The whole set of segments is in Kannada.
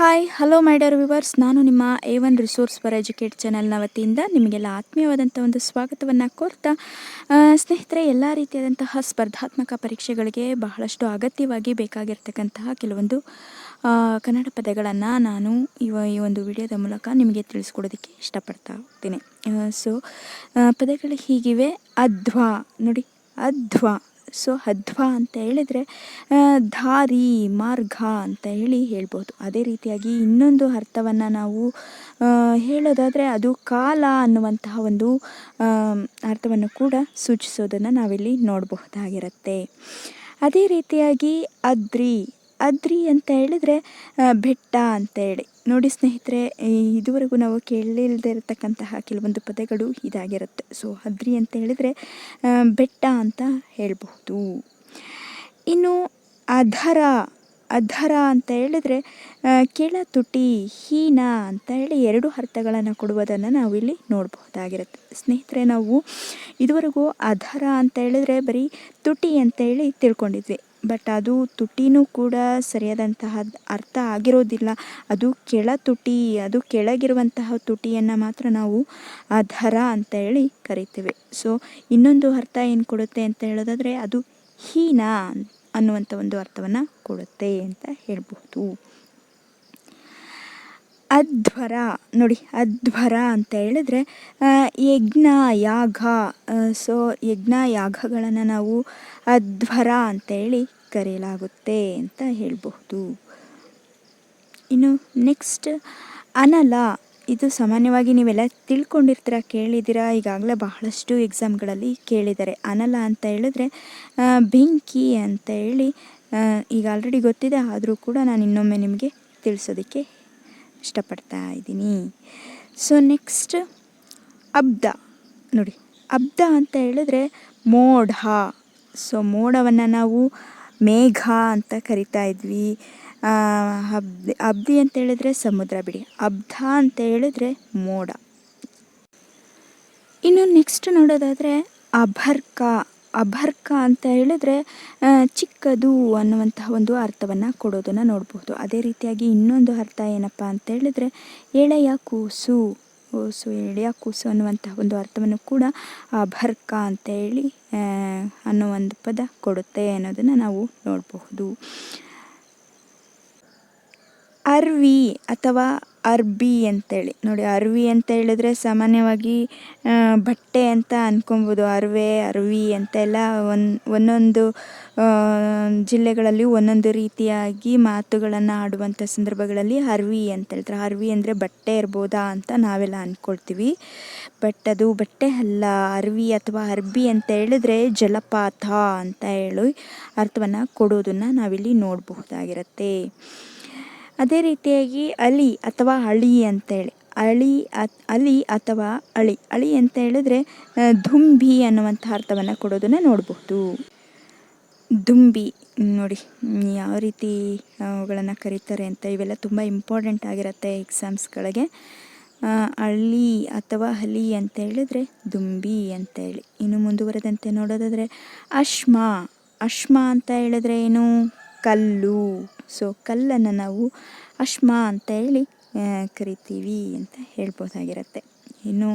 Hi hello my dear viewers ನಾನು ನಿಮ್ಮ A one resource for educate ಚಾನಲ್ನ ವತಿಯಿಂದ ನಿಮಗೆಲ್ಲ ಆತ್ಮೀಯವಾದಂಥ ಒಂದು ಸ್ವಾಗತವನ್ನು ಕೋರ್ತಾ ಸ್ನೇಹಿತರೆ, ಎಲ್ಲ ರೀತಿಯಾದಂತಹ ಸ್ಪರ್ಧಾತ್ಮಕ ಪರೀಕ್ಷೆಗಳಿಗೆ ಬಹಳಷ್ಟು ಅಗತ್ಯವಾಗಿ ಬೇಕಾಗಿರ್ತಕ್ಕಂತಹ ಕೆಲವೊಂದು ಕನ್ನಡ ಪದಗಳನ್ನು ನಾನು ಇವ ಈ ಒಂದು ವಿಡಿಯೋದ ಮೂಲಕ ನಿಮಗೆ ತಿಳಿಸ್ಕೊಡೋದಕ್ಕೆ ಇಷ್ಟಪಡ್ತಾ ಹೋಗ್ತೀನಿ. ಸೊ ಪದಗಳು ಹೀಗಿವೆ. ಅಧ್ವಾ. ನೋಡಿ, ಅಧ್ವಾ. ಸೊ ಹಧ್ವ ಅಂತ ಹೇಳಿದರೆ ದಾರಿ ಮಾರ್ಗ ಅಂತ ಹೇಳಿ ಹೇಳ್ಬೋದು. ಅದೇ ರೀತಿಯಾಗಿ ಇನ್ನೊಂದು ಅರ್ಥವನ್ನು ನಾವು ಹೇಳೋದಾದರೆ ಅದು ಕಾಲ ಅನ್ನುವಂತಹ ಒಂದು ಅರ್ಥವನ್ನು ಕೂಡ ಸೂಚಿಸೋದನ್ನು ನಾವಿಲ್ಲಿ ನೋಡಬಹುದಾಗಿರುತ್ತೆ. ಅದೇ ರೀತಿಯಾಗಿ ಅದ್ರಿ ಅದ್ರಿ ಅಂತ ಹೇಳಿದ್ರೆ ಬೆಟ್ಟ ಅಂತ ಹೇಳಿ ನೋಡಿ ಸ್ನೇಹಿತರೆ ಇದುವರೆಗೂ ನಾವು ಕೇಳಿಲ್ಲದೆ ಇರತಕ್ಕಂತಹ ಕೆಲವೊಂದು ಪದಗಳು ಇದಾಗಿರುತ್ತೆ. ಸೊ ಅದ್ರಿ ಅಂತ ಹೇಳಿದರೆ ಬೆಟ್ಟ ಅಂತ ಹೇಳಬಹುದು. ಇನ್ನು ಅಧರ ಅಧರ ಅಂತ ಹೇಳಿದ್ರೆ ಕೆಳ ತುಟಿ ಹೀನ ಅಂತ ಹೇಳಿ ಎರಡು ಅರ್ಥಗಳನ್ನು ಕೊಡುವುದನ್ನು ನಾವು ಇಲ್ಲಿ ನೋಡಬಹುದಾಗಿರುತ್ತೆ. ಸ್ನೇಹಿತರೆ, ನಾವು ಇದುವರೆಗೂ ಅಧರ ಅಂತ ಹೇಳಿದ್ರೆ ಬರೀ ತುಟಿ ಅಂತ ಹೇಳಿ ತಿಳ್ಕೊಂಡಿದ್ವಿ. ಬಟ್ ಅದು ತುಟಿನೂ ಕೂಡ ಸರಿಯಾದಂತಹ ಅರ್ಥ ಆಗಿರೋದಿಲ್ಲ. ಅದು ಕೆಳ ತುಟಿ ಅದು ಕೆಳಗಿರುವಂತಹ ತುಟಿಯನ್ನು ಮಾತ್ರ ನಾವು ಅಧರ ಅಂತ ಹೇಳಿ ಕರಿತೇವೆ. ಸೊ ಇನ್ನೊಂದು ಅರ್ಥ ಏನು ಕೊಡುತ್ತೆ ಅಂತ ಹೇಳೋದಾದರೆ ಅದು ಹೀನ ಅನ್ನುವಂಥ ಒಂದು ಅರ್ಥವನ್ನು ಕೊಡುತ್ತೆ ಅಂತ ಹೇಳ್ಬಹುದು. ಅಧ್ವರ, ನೋಡಿ ಅಧ್ವರ ಅಂತ ಹೇಳಿದ್ರೆ ಯಜ್ಞ, ಯಾಗ ಸೊ ಯಜ್ಞ ಯಾಗಗಳನ್ನು ನಾವು ಅಧ್ವರ ಅಂತ ಹೇಳಿ ಕರೆಯಲಾಗುತ್ತೆ ಅಂತ ಹೇಳಬಹುದು. ಇನ್ನು ನೆಕ್ಸ್ಟ್ ಅನಲ, ಇದು ಸಾಮಾನ್ಯವಾಗಿ ನೀವೆಲ್ಲ ತಿಳ್ಕೊಂಡಿರ್ತೀರ, ಕೇಳಿದ್ದೀರಾ, ಈಗಾಗಲೇ ಬಹಳಷ್ಟು ಎಕ್ಸಾಮ್ಗಳಲ್ಲಿ ಕೇಳಿದ್ದಾರೆ. ಅನಲ ಅಂತ ಹೇಳಿದ್ರೆ ಬೆಂಕಿ ಅಂತ ಹೇಳಿ ಈಗ ಆಲ್ರೆಡಿ ಗೊತ್ತಿದೆ, ಆದರೂ ಕೂಡ ನಾನು ಇನ್ನೊಮ್ಮೆ ನಿಮಗೆ ತಿಳಿಸೋದಕ್ಕೆ ಇಷ್ಟಪಡ್ತಾ ಇದ್ದೀನಿ. ಸೊ ನೆಕ್ಸ್ಟ್ ಅಬ್ದ. ನೋಡಿ, ಅಬ್ದ ಅಂತ ಹೇಳಿದ್ರೆ ಮೋಡ ಸೊ ಮೋಡವನ್ನು ನಾವು ಮೇಘ ಅಂತ ಕರಿತಾ ಇದ್ವಿ. ಹಬ್ ಅಬ್ದಿ ಅಂತ ಹೇಳಿದ್ರೆ ಸಮುದ್ರ ಬಿಡಿ. ಅಬ್ಧ ಅಂತ ಹೇಳಿದ್ರೆ ಮೋಡ ಇನ್ನು ನೆಕ್ಸ್ಟ್ ನೋಡೋದಾದರೆ ಅಭರ್ಕ. ಅಭರ್ಕ ಅಂತ ಹೇಳಿದ್ರೆ ಚಿಕ್ಕದು ಅನ್ನುವಂತಹ ಒಂದು ಅರ್ಥವನ್ನು ಕೊಡೋದನ್ನು ನೋಡಬಹುದು. ಅದೇ ರೀತಿಯಾಗಿ ಇನ್ನೊಂದು ಅರ್ಥ ಏನಪ್ಪ ಅಂತ ಹೇಳಿದ್ರೆ, ಎಳೆಯ ಕೂಸು ಕೂಸು, ಎಳೆಯ ಕೂಸು ಅನ್ನುವಂತಹ ಒಂದು ಅರ್ಥವನ್ನು ಕೂಡ ಅಭರ್ಕ ಅಂತ ಹೇಳಿ ಅನ್ನೋ ಒಂದು ಪದ ಕೊಡುತ್ತೆ ಅನ್ನೋದನ್ನು ನಾವು ನೋಡಬಹುದು. ಅರ್ವಿ ಅಥವಾ ಅರ್ಬಿ ಅಂತೇಳಿ. ನೋಡಿ, ಅರ್ವಿ ಅಂತ ಹೇಳಿದ್ರೆ ಸಾಮಾನ್ಯವಾಗಿ ಬಟ್ಟೆ ಅಂತ ಅನ್ಕೊಬೋದು. ಅರ್ವೆ, ಅರ್ವಿ ಅಂತೆಲ್ಲ ಒನ್ ಒಂದೊಂದು ಜಿಲ್ಲೆಗಳಲ್ಲಿ ಒಂದೊಂದು ರೀತಿಯಾಗಿ ಮಾತುಗಳನ್ನು ಆಡುವಂಥ ಸಂದರ್ಭಗಳಲ್ಲಿ ಅರ್ವಿ ಅಂತ ಹೇಳ್ತಾರೆ ಅರ್ವಿ ಅಂದರೆ ಬಟ್ಟೆ ಇರ್ಬೋದಾ ಅಂತ ನಾವೆಲ್ಲ ಅಂದ್ಕೊಳ್ತೀವಿ ಬಟ್ ಅದು ಬಟ್ಟೆ ಅಲ್ಲ. ಅರ್ವಿ ಅಥವಾ ಅರ್ಬಿ ಅಂತ ಹೇಳಿದ್ರೆ ಜಲಪಾತ ಅಂತ ಹೇಳಿ ಅರ್ಥವನ್ನು ಕೊಡೋದನ್ನು ನಾವಿಲ್ಲಿ ನೋಡಬಹುದಾಗಿರುತ್ತೆ. ಅದೇ ರೀತಿಯಾಗಿ ಅಲಿ ಅಥವಾ ಅಳಿ ಅಂತೇಳಿ. ಅಳಿ ಅಲಿ ಅಥವಾ ಅಳಿ. ಅಳಿ ಅಂತ ಹೇಳಿದ್ರೆ ದುಂಬಿ ಅನ್ನುವಂಥ ಅರ್ಥವನ್ನು ಕೊಡೋದನ್ನು ನೋಡಬಹುದು. ದುಂಬಿ, ನೋಡಿ, ಯಾವ ರೀತಿ ಅವುಗಳನ್ನು ಕರೀತಾರೆ ಅಂತ ಇವೆಲ್ಲ ತುಂಬ ಇಂಪಾರ್ಟೆಂಟ್ ಆಗಿರುತ್ತೆ ಎಕ್ಸಾಮ್ಸ್ಗಳಿಗೆ ಅಳಿ ಅಥವಾ ಹಲಿ ಅಂತ ಹೇಳಿದ್ರೆ ದುಂಬಿ ಅಂತ ಹೇಳಿ ಇನ್ನು ಮುಂದುವರೆದಂತೆ ನೋಡೋದಾದರೆ, ಅಶ್ಮ. ಅಶ್ಮ ಅಂತ ಹೇಳಿದ್ರೆ ಏನು? ಕಲ್ಲು. ಸೊ ಕಲ್ಲನ್ನು ನಾವು ಅಶ್ಮ ಅಂತ ಹೇಳಿ ಕರಿತೀವಿ ಅಂತ ಹೇಳ್ಬೋದಾಗಿರುತ್ತೆ. ಇನ್ನು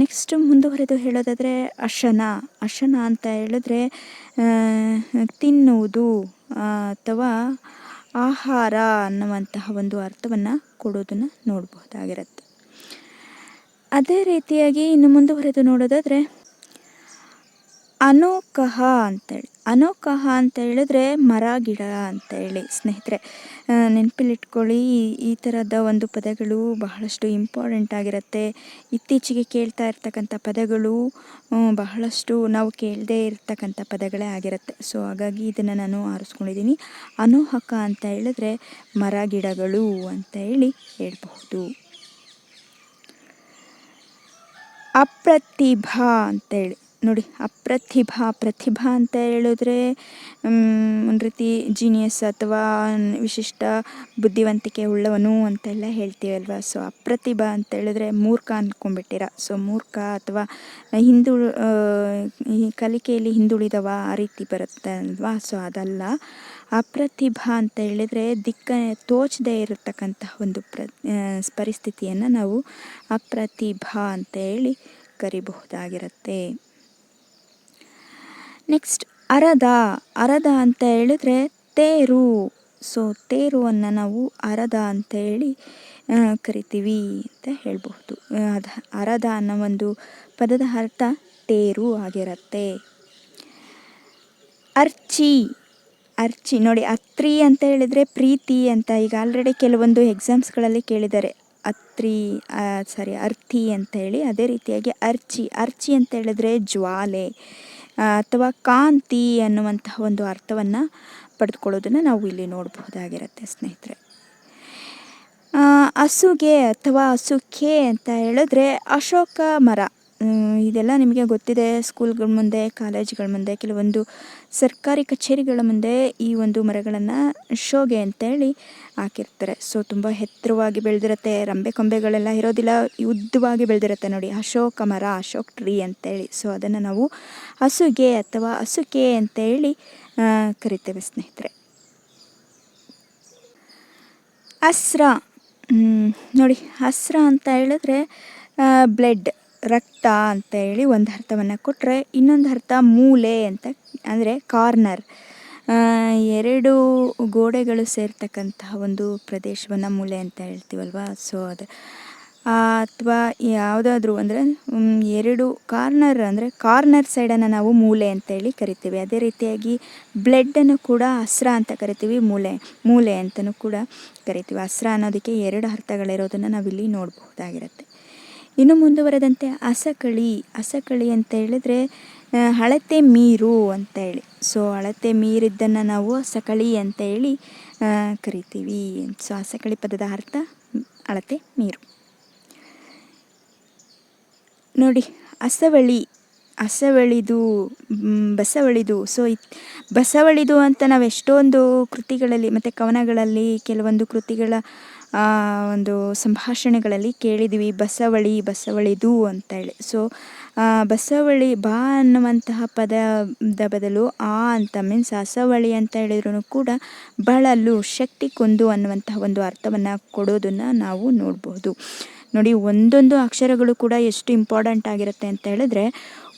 ನೆಕ್ಸ್ಟ್ ಮುಂದುವರೆದು ಹೇಳೋದಾದರೆ ಅಶನ. ಅಶನ ಅಂತ ಹೇಳಿದ್ರೆ ತಿನ್ನುವುದು, ಅಥವಾ ಆಹಾರ ಅನ್ನುವಂತಹ ಒಂದು ಅರ್ಥವನ್ನು ಕೊಡೋದನ್ನು ನೋಡಬಹುದಾಗಿರುತ್ತೆ ಅದೇ ರೀತಿಯಾಗಿ ಇನ್ನು ಮುಂದುವರೆದು ನೋಡೋದಾದರೆ ಅನೋಕಹ ಅಂತೇಳಿ. ಅನೋಕಹ ಅಂತ ಹೇಳಿದ್ರೆ ಮರ, ಗಿಡ ಅಂತ ಹೇಳಿ ಸ್ನೇಹಿತರೆ. ನೆನಪಲ್ಲಿಟ್ಕೊಳ್ಳಿ ಈ ಥರದ ಒಂದು ಪದಗಳು ಬಹಳಷ್ಟು ಇಂಪಾರ್ಟೆಂಟ್ ಆಗಿರುತ್ತೆ. ಇತ್ತೀಚೆಗೆ ಕೇಳ್ತಾ ಇರ್ತಕ್ಕಂಥ ಪದಗಳು ಬಹಳಷ್ಟು ನಾವು ಕೇಳದೇ ಇರ್ತಕ್ಕಂಥ ಪದಗಳೇ ಆಗಿರುತ್ತೆ. ಸೊ ಹಾಗಾಗಿ ಇದನ್ನು ನಾನು ಆರಿಸ್ಕೊಂಡಿದ್ದೀನಿ. ಅನೋಹಕ ಅಂತ ಹೇಳಿದ್ರೆ ಮರ, ಗಿಡಗಳು ಅಂತ ಹೇಳಿ ಹೇಳ್ಬಹುದು. ಅಪ್ರತಿಭಾ ಅಂತೇಳಿ ನೋಡಿ, ಅಪ್ರತಿಭಾ, ಪ್ರತಿಭಾ ಅಂತ ಹೇಳಿದ್ರೆ ಒಂದು ರೀತಿ ಜೀನಿಯಸ್ ಅಥವಾ ವಿಶಿಷ್ಟ ಬುದ್ಧಿವಂತಿಕೆ ಉಳ್ಳವನು ಅಂತೆಲ್ಲ ಹೇಳ್ತೀವಲ್ವ? ಸೊ ಅಪ್ರತಿಭಾ ಅಂತ ಹೇಳಿದ್ರೆ ಮೂರ್ಖ ಅಂದ್ಕೊಂಡ್ಬಿಟ್ಟಿರ ಸೊ ಮೂರ್ಖ ಅಥವಾ ಹಿಂದು ಈ ಕಲಿಕೆಯಲ್ಲಿ ಹಿಂದುಳಿದವ ಆ ರೀತಿ ಬರುತ್ತೆ ಅಲ್ವಾ? ಸೊ ಅದಲ್ಲ. ಅಪ್ರತಿಭಾ ಅಂತ ಹೇಳಿದರೆ ದಿಕ್ಕ ತೋಚದೇ ಇರತಕ್ಕಂತಹ ಒಂದು ಪ್ರ ಪರಿಸ್ಥಿತಿಯನ್ನು ನಾವು ಅಪ್ರತಿಭಾ ಅಂತ ಹೇಳಿ ಕರಿಬಹುದಾಗಿರುತ್ತೆ. ನೆಕ್ಸ್ಟ್ ಅರದ. ಅರದ ಅಂತ ಹೇಳಿದ್ರೆ ತೇರು. ಸೊ ತೇರುವನ್ನು ನಾವು ಅರದ ಅಂತ ಹೇಳಿ ಕರಿತೀವಿ ಅಂತ ಹೇಳಬಹುದು. ಅದ, ಅರದ ಅನ್ನೋ ಒಂದು ಪದದ ಅರ್ಥ ತೇರು ಆಗಿರುತ್ತೆ. ಅರ್ಚಿ. ಅರ್ಚಿ. ನೋಡಿ, ಅತ್ರಿ ಅಂತ ಹೇಳಿದರೆ ಪ್ರೀತಿ ಅಂತ ಈಗ ಆಲ್ರೆಡಿ ಕೆಲವೊಂದು ಎಕ್ಸಾಮ್ಸ್ಗಳಲ್ಲಿ ಕೇಳಿದ್ದಾರೆ. ಅತ್ರಿ ಸಾರಿ ಅರ್ಥಿ ಅಂತ ಹೇಳಿ ಅದೇ ರೀತಿಯಾಗಿ ಅರ್ಚಿ. ಅರ್ಚಿ ಅಂತ ಹೇಳಿದ್ರೆ ಜ್ವಾಲೆ. ಅಥವಾ ಕಾಂತಿ ಅನ್ನುವಂತಹ ಒಂದು ಅರ್ಥವನ್ನು ಪಡೆದುಕೊಳ್ಳೋದನ್ನು ನಾವು ಇಲ್ಲಿ ನೋಡಬಹುದಾಗಿರುತ್ತೆ, ಸ್ನೇಹಿತರೆ. ಹಸುಗೆ ಅಥವಾ ಹಸುಕೆ ಅಂತ ಹೇಳಿದ್ರೆ ಅಶೋಕ ಮರ. ಇದೆಲ್ಲ ನಿಮಗೆ ಗೊತ್ತಿದೆ ಸ್ಕೂಲ್ಗಳ ಮುಂದೆ, ಕಾಲೇಜ್ಗಳ ಮುಂದೆ, ಕೆಲವೊಂದು ಸರ್ಕಾರಿ ಕಚೇರಿಗಳ ಮುಂದೆ ಈ ಒಂದು ಮರಗಳನ್ನು ಶೋಗೆ ಅಂತೇಳಿ ಹಾಕಿರ್ತಾರೆ. ಸೊ ತುಂಬ ಎತ್ತರವಾಗಿ ಬೆಳೆದಿರುತ್ತೆ, ರಂಬೆ ಕೊಂಬೆಗಳೆಲ್ಲ ಇರೋದಿಲ್ಲ, ಉದ್ದವಾಗಿ ಬೆಳೆದಿರುತ್ತೆ ನೋಡಿ. ಅಶೋಕ ಮರ, ಅಶೋಕ್ ಟ್ರೀ ಅಂತೇಳಿ. ಸೊ ಅದನ್ನು ನಾವು ಹಸುಗೆ ಅಥವಾ ಹಸುಕೆ ಅಂತೇಳಿ ಕರಿತೇವೆ ಸ್ನೇಹಿತರೆ. ಅಸ್ರ ನೋಡಿ, ಹಸ್ರ ಅಂತ ಹೇಳಿದ್ರೆ ಬ್ಲಡ್ ರಕ್ತ ಅಂತ ಹೇಳಿ ಒಂದು ಅರ್ಥವನ್ನು ಕೊಟ್ಟರೆ ಇನ್ನೊಂದು ಅರ್ಥ ಮೂಲೆ ಅಂತ, ಅಂದರೆ ಕಾರ್ನರ್. ಎರಡು ಗೋಡೆಗಳು ಸೇರ್ತಕ್ಕಂತಹ ಒಂದು ಪ್ರದೇಶವನ್ನು ಮೂಲೆ ಅಂತ ಹೇಳ್ತೀವಲ್ವ? ಸೊ ಅದು ಅಥವಾ ಯಾವುದಾದ್ರೂ ಅಂದರೆ ಎರಡು ಕಾರ್ನರ್ ಅಂದರೆ ಕಾರ್ನರ್ ಸೈಡನ್ನು ನಾವು ಮೂಲೆ ಅಂತೇಳಿ ಕರಿತೀವಿ. ಅದೇ ರೀತಿಯಾಗಿ ಬ್ಲಡ್ಡನ್ನು ಕೂಡ ಹಸ್ರ ಅಂತ ಕರಿತೀವಿ, ಮೂಲೆ ಮೂಲೆ ಅಂತಲೂ ಕೂಡ ಕರಿತೀವಿ. ಹಸ್ರ ಅನ್ನೋದಕ್ಕೆ ಎರಡು ಅರ್ಥಗಳಿರೋದನ್ನು ನಾವಿಲ್ಲಿ ನೋಡಬಹುದಾಗಿರುತ್ತೆ. ಇನ್ನು ಮುಂದುವರೆದಂತೆ ಅಸಕಳಿ ಅಸಕಳಿ ಅಂತ ಹೇಳಿದ್ರೆ ಅಳತೆ ಮೀರು ಅಂತ ಹೇಳಿ. ಸೊ ಅಳತೆ ಮೀರಿದ್ದನ್ನು ನಾವು ಅಸಕಳಿ ಅಂತ ಹೇಳಿ ಕರಿತೀವಿ. ಸೊ ಅಸಕಳಿ ಪದದ ಅರ್ಥ ಅಳತೆ ಮೀರು. ನೋಡಿ, ಅಸವಳಿ, ಅಸವಳಿದು ಬಸವಳಿದು. ಸೊ ಬಸವಳಿದು ಅಂತ ನಾವು ಎಷ್ಟೊಂದು ಕೃತಿಗಳಲ್ಲಿ ಮತ್ತು ಕವನಗಳಲ್ಲಿ ಕೆಲವೊಂದು ಕೃತಿಗಳ ಒಂದು ಸಂಭಾಷಣೆಗಳಲ್ಲಿ ಕೇಳಿದ್ದೀವಿ ಬಸವಳಿ ಬಸವಳಿದು ಅಂತೇಳಿ. ಸೊ ಬಸವಳಿ ಬಾ ಅನ್ನುವಂತಹ ಪದದ ಬದಲು ಆ ಅಂತ ಮೀನ್ಸ್ ಅಸವಳಿ ಅಂತ ಹೇಳಿದ್ರು ಕೂಡ ಬಳಲು, ಶಕ್ತಿ ಕೊಂದು ಅನ್ನುವಂತಹ ಒಂದು ಅರ್ಥವನ್ನು ಕೊಡೋದನ್ನು ನಾವು ನೋಡ್ಬೋದು. ನೋಡಿ, ಒಂದೊಂದು ಅಕ್ಷರಗಳು ಕೂಡ ಎಷ್ಟು ಇಂಪಾರ್ಟೆಂಟ್ ಆಗಿರುತ್ತೆ ಅಂತ ಹೇಳಿದ್ರೆ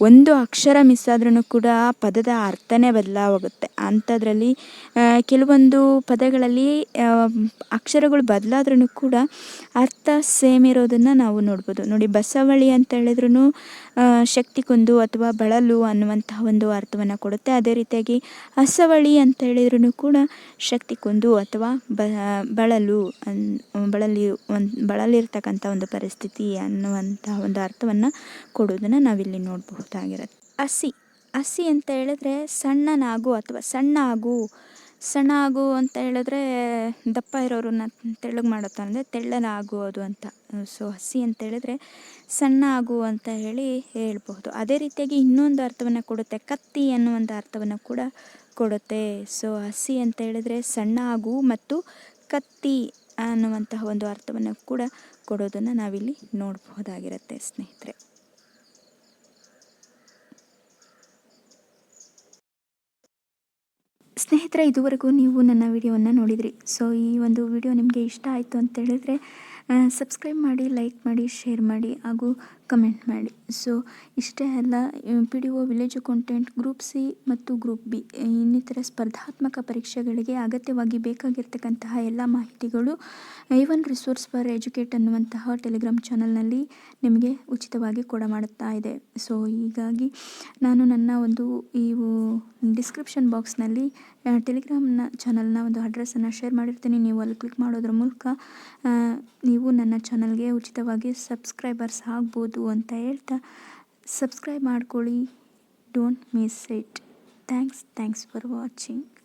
ಒಂದು ಅಕ್ಷರ ಮಿಸ್ ಆದ್ರೂ ಕೂಡ ಪದದ ಅರ್ಥನೇ ಬದಲಾವಾಗುತ್ತೆ ಅಂಥದ್ರಲ್ಲಿ ಕೆಲವೊಂದು ಪದಗಳಲ್ಲಿ ಅಕ್ಷರಗಳು ಬದಲಾದ್ರೂ ಕೂಡ ಅರ್ಥ ಸೇಮ್ ಇರೋದನ್ನು ನಾವು ನೋಡ್ಬೋದು. ನೋಡಿ, ಬಸವಳಿ ಅಂತ ಹೇಳಿದ್ರು ಶಕ್ತಿ ಕೊಂದು ಅಥವಾ ಬಳಲು ಅನ್ನುವಂತಹ ಒಂದು ಅರ್ಥವನ್ನು ಕೊಡುತ್ತೆ. ಅದೇ ರೀತಿಯಾಗಿ ಹಸವಳಿ ಅಂತ ಹೇಳಿದ್ರು ಕೂಡ ಶಕ್ತಿ ಕೊಂದು ಅಥವಾ ಬ, ಬಳಲು ಬಳಲಿ, ಒಂದು, ಬಳಲಿರ್ತಕ್ಕಂಥ ಒಂದು ಪರಿಸ್ಥಿತಿ ಅನ್ನುವಂತಹ ಒಂದು ಅರ್ಥವನ್ನು ಕೊಡೋದನ್ನು ನಾವಿಲ್ಲಿ ನೋಡಬಹುದಾಗಿರುತ್ತೆ ಹಸಿ ಹಸಿ ಅಂತ ಹೇಳಿದ್ರೆ ಸಣ್ಣನಾಗು ಅಥವಾ ಸಣ್ಣ ಆಗು ಸಣ್ಣ ಆಗು ಅಂತ ಹೇಳಿದ್ರೆ ದಪ್ಪ ಇರೋರನ್ನ ತೆಳ್ಳಗೆ ಮಾಡುತ್ತಾ ಅಂದರೆ ಅಂತ. ಸೊ, ಹಸಿ ಅಂತ ಹೇಳಿದ್ರೆ ಸಣ್ಣ ಆಗು ಅಂತ ಹೇಳಿ ಹೇಳ್ಬಹುದು. ಅದೇ ರೀತಿಯಾಗಿ ಇನ್ನೊಂದು ಅರ್ಥವನ್ನು ಕೊಡುತ್ತೆ, ಕತ್ತಿ ಅನ್ನುವಂಥ ಅರ್ಥವನ್ನು ಕೂಡ ಕೊಡುತ್ತೆ. ಸೊ, ಹಸಿ ಅಂತ ಹೇಳಿದ್ರೆ ಸಣ್ಣ ಆಗು ಮತ್ತು ಕತ್ತಿ ಅನ್ನುವಂತಹ ಒಂದು ಅರ್ಥವನ್ನು ಕೂಡ ಕೊಡೋದನ್ನು ನಾವಿಲ್ಲಿ ನೋಡಬಹುದಾಗಿರುತ್ತೆ, ಸ್ನೇಹಿತರೆ. ಸ್ನೇಹಿತರೆ, ಇದುವರೆಗೂ ನೀವು ನನ್ನ ವಿಡಿಯೋವನ್ನು ನೋಡಿದ್ರಿ. ಸೊ ಈ ಒಂದು ವಿಡಿಯೋ ನಿಮಗೆ ಇಷ್ಟ ಆಯಿತು ಅಂತ ಹೇಳಿದ್ರೆ ಸಬ್ಸ್ಕ್ರೈಬ್ ಮಾಡಿ ಲೈಕ್ ಮಾಡಿ ಶೇರ್ ಮಾಡಿ, ಹಾಗೂ ಕಮೆಂಟ್ ಮಾಡಿ. ಸೊ ಇಷ್ಟೇ ಅಲ್ಲ P D O village accountant group C ಮತ್ತು ಗ್ರೂಪ್ ಬಿ ಇನ್ನಿತರ ಸ್ಪರ್ಧಾತ್ಮಕ ಪರೀಕ್ಷೆಗಳಿಗೆ ಅಗತ್ಯವಾಗಿ ಬೇಕಾಗಿರ್ತಕ್ಕಂತಹ ಎಲ್ಲ ಮಾಹಿತಿಗಳು A one resource for educate ಅನ್ನುವಂತಹ ಟೆಲಿಗ್ರಾಮ್ ಚಾನಲ್ನಲ್ಲಿ ನಿಮಗೆ ಉಚಿತವಾಗಿ ಕೊಡ ಮಾಡುತ್ತಾ ಇದೆ. ಸೊ ಹೀಗಾಗಿ ನಾನು ನನ್ನ ಒಂದು, ಈ ಡಿಸ್ಕ್ರಿಪ್ಷನ್ ಬಾಕ್ಸ್ನಲ್ಲಿ ಟೆಲಿಗ್ರಾಮ್ನ ಚಾನಲ್ನ ಒಂದು ಅಡ್ರೆಸ್ಸನ್ನು ಶೇರ್ ಮಾಡಿರ್ತೀನಿ. ನೀವು ಅಲ್ಲಿ ಕ್ಲಿಕ್ ಮಾಡೋದ್ರ ಮೂಲಕ ನೀವು ನನ್ನ ಚಾನಲ್ಗೆ ಉಚಿತವಾಗಿ ಸಬ್ಸ್ಕ್ರೈಬರ್ಸ್ ಆಗ್ಬೋದು. ಅಂತ ಹೇಳ್ತಾ ಸಬ್ಸ್ಕ್ರೈಬ್ ಮಾಡ್ಕೊಳ್ಳಿ. Don't miss it thanks thanks for watching